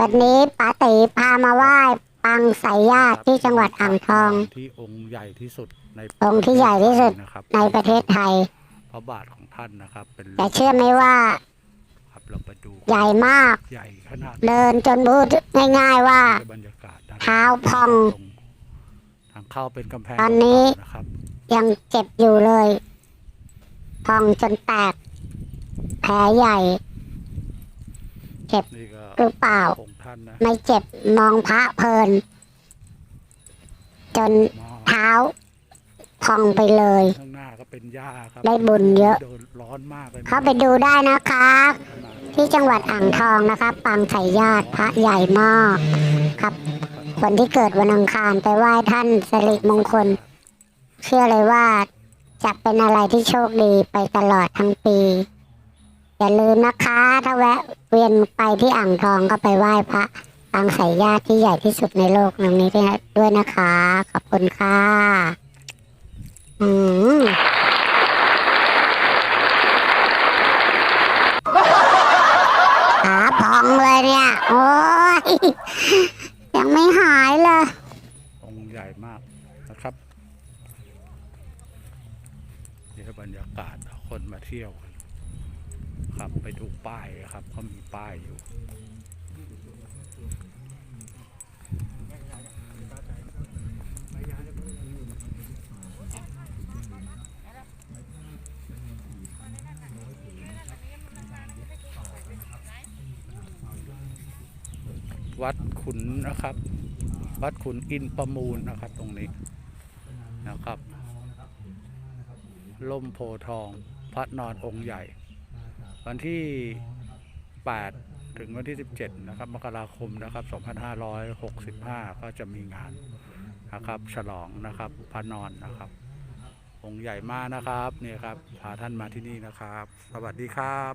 วันนี้ป้าตีพามาไหว้ปังสายญาติที่จังหวัดอ่างทอง ที่องค์ใหญ่ที่สุดในองค์ที่ใหญ่ที่สุดนะครับในประเทศไทยพระบาทของท่านนะครับ เป็นแต่เชื่อไหมว่าครับเราไปดูใหญ่มากใหญ่ขนาดเดินจนพูดง่ายๆว่าบรรยากาศด้นเท้าพองทางเข้าเป็นกำแพงตอนนี้นะครับยังเจ็บอยู่เลย พองจนแตกแผลใหญ่ นี่ก็หรือเปล่าองค์ท่านนะไม่เจ็บมองพระเพลิน จนมองเท้าพองไปเลยข้างหน้าก็เป็นหญ้าครับ ได้บุญเยอะโดนร้อนมากเลยนะเข้าไปดูได้นะครับ ที่จังหวัดอ่างทองนะครับ ปังสายญาติพระใหญ่มากครับ คนที่เกิดวันอังคารไปไหว้ท่านสิริมงคล เชื่อเลยว่าจะเป็นอะไรที่โชคดีไปตลอดทั้งปี อย่าลืมนะคะ ถ้าแวะเวียนไปที่อ่างทองก็ไปไหว้พระปังสายญาติที่ใหญ่ที่สุดในโลกตรงนี้ด้วยนะคะ ขอบคุณค่ะ อืมขาพองเลยเนี่ย โอ้ยยังไม่หายเลยองค์ใหญ่มากนะครับนี่คือบรรยากาศคนมาเที่ยวกัน ครับ ไปดูป้ายครับเขามีป้ายอยู่วัดขุนนะครับ วัดขุนอินประมูลนะครับตรงนี้นะครับล่มโพทอง พระนอนองค์ใหญ่ วันที่ 8 ถึงวันที่ 17 นะครับ มกราคมนะครับ 2565 ก็จะมีงานนะครับ ฉลองนะครับพระนอนนะครับ องค์ใหญ่มากนะครับ เนี่ยครับ พาท่านมาที่นี่นะครับ สวัสดีครับ